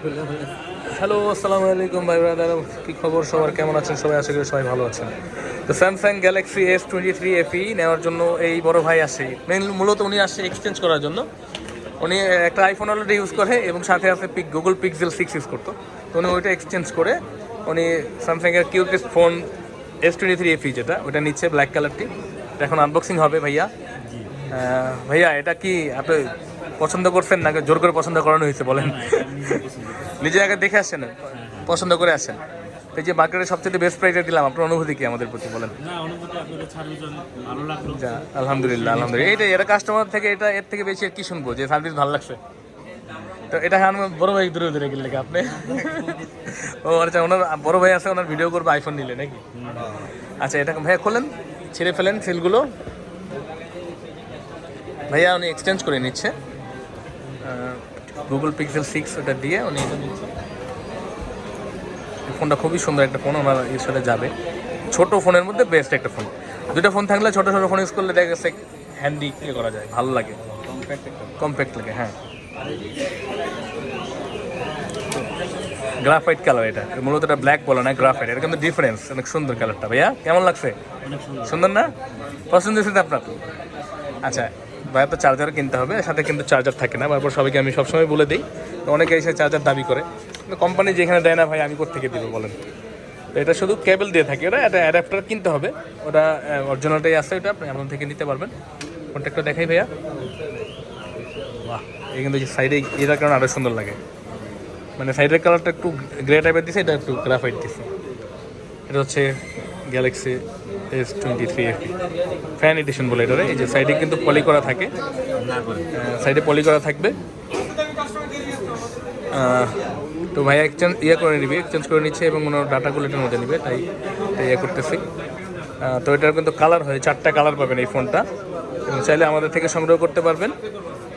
Hello আসসালামু আলাইকুম ভাই ব্রাদার, কী খবর সবার? কেমন আছেন সবাই? আশা করি সবাই ভালো আছেন। তো Samsung Galaxy S twenty three FE নেওয়ার জন্য এই বড় ভাই আসে। মেন মূলত উনি আসে এক্সচেঞ্জ করার জন্য। উনি একটা আইফোন অলরেডি ইউজ করে এবং সাথে আছে pick Google Pixel six use করতো। তো উনি ওইটা এক্সচেঞ্জ করে উনি স্যামসাংয়ের cutest phone S twenty three FE যেটা ওটা নিচ্ছে ব্ল্যাক কালারটি এটা এখন আনবক্সিং হবে ভাইয়া। ভাইয়া, এটা কি আপনি পছন্দ করছেন নাকি জোর করে পছন্দ করানো হয়েছে বলেন? নিজে আগে দেখে আসছেন পছন্দ করে আসেন। তো এই যে মার্কেটে সবচেয়ে বেস্ট প্রাইসে দিলাম আপনার অনুভূতি কি আমাদের প্রতি বলেন? না আলহামদুলিল্লাহ আলহামদুলিল্লাহ। এইটা এরা কাস্টমার থেকে এটা এর থেকে বেশি আর কি শুনব যে সার্ভিস ভালো লাগছে? তো এটা আমি বড় ভাই দূরে দূরে গেলে আপনি? ও আচ্ছা ওনার বড় ভাই আছে ওনার ভিডিও করবে আইফোন নিলে নাকি? আচ্ছা এটা ভাইয়া খোলেন ছেড়ে ফেলেন সিলগুলো। ভাইয়া উনি এক্সচেঞ্জ করে নিচ্ছে। গুগল পিক্সেল সিক্স ওটা দিয়ে উনি ফোনটা খুবই সুন্দর একটা ফোন ওনার এর সাথে যাবে। ছোট ফোনের মধ্যে বেস্ট একটা ফোন দুটো ফোন থাকলে ছোট ছোট ফোন ইউজ করলে দেখা গেছে হ্যান্ডি ইয়ে করা যায় ভালো লাগে। কম্প্যাক্ট লাগে হ্যাঁ। গ্রাফাইট কালার এটা। মূলত এটা ব্ল্যাক বলে না গ্রাফাইট এটা কিন্তু ডিফারেন্স অনেক সুন্দর কালারটা ভাইয়া কেমন লাগছে? সুন্দর। সুন্দর না? পছন্দ হয়েছে আপনার? আচ্ছা ভাইয়া তো চার্জার কিনতে হবে, সাথে কিন্তু চার্জার থাকে না, তারপর সবাইকে আমি সবসময় বলে দিই। অনেকে এসে চার্জার দাবি করে। কোম্পানি যেখানে দেয় না ভাই, আমি কোথেকে দিব বলেন? এটা শুধু কেবল দিয়ে থাকে ওটা একটা অ্যাডাপ্টার কিনতে হবে। ওটা অরিজিনালটাই আছে ওটা, আপনি আপনার থেকে নিতে পারবেন। কন্ট্যাক্টটা দেখাই ভাইয়া। বাহ, এই কিন্তু সাইডে এটার কারণে আরও সুন্দর লাগে। মানে সাইডের কালারটা একটু গ্রে টাইপের দিছে, এটা একটু গ্রাফাইট দিছে। এটা হচ্ছে Galaxy S twenty three F fan edition বলে এটা, এই যে সাইডে কিন্তু পলি করা থাকে। সাইডে পলি করা থাকবে। তো ভাই এক্সচেঞ্জ ইয়ে করে নিবি এক্সচেঞ্জ করে নিচ্ছে এবং ওনার ডাটাগুলো এটার মধ্যে নিবে, তাই ইয়ে করতেছি। তো এটার কিন্তু কালার হয়, চারটা কালার পাবেন এই ফোনটা চাইলে আমাদের থেকে সংগ্রহ করতে পারবেন।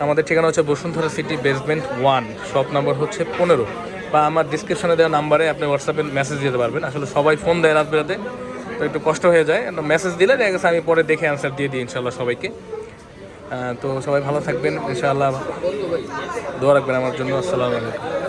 আমাদের ঠিকানা হচ্ছে Bashundhara city basement one shop number হচ্ছে পনেরো। বা আমার ডিসক্রিপশনে দেওয়া নাম্বারে আপনি হোয়াটসঅ্যাপে মেসেজ দিতে পারবেন। আসলে সবাই ফোন দেয় রাত বেরাতে তো একটু কষ্ট হয়ে যায়। মেসেজ দিলে দেখা গেছে আমি পরে দেখে অ্যান্সার দিয়ে দিই ইনশাল্লাহ সবাইকে। তো সবাই ভালো থাকবেন। ইনশাআল্লাহ দোয়া রাখবেন আমার জন্য। আসসালামু আলাইকুম।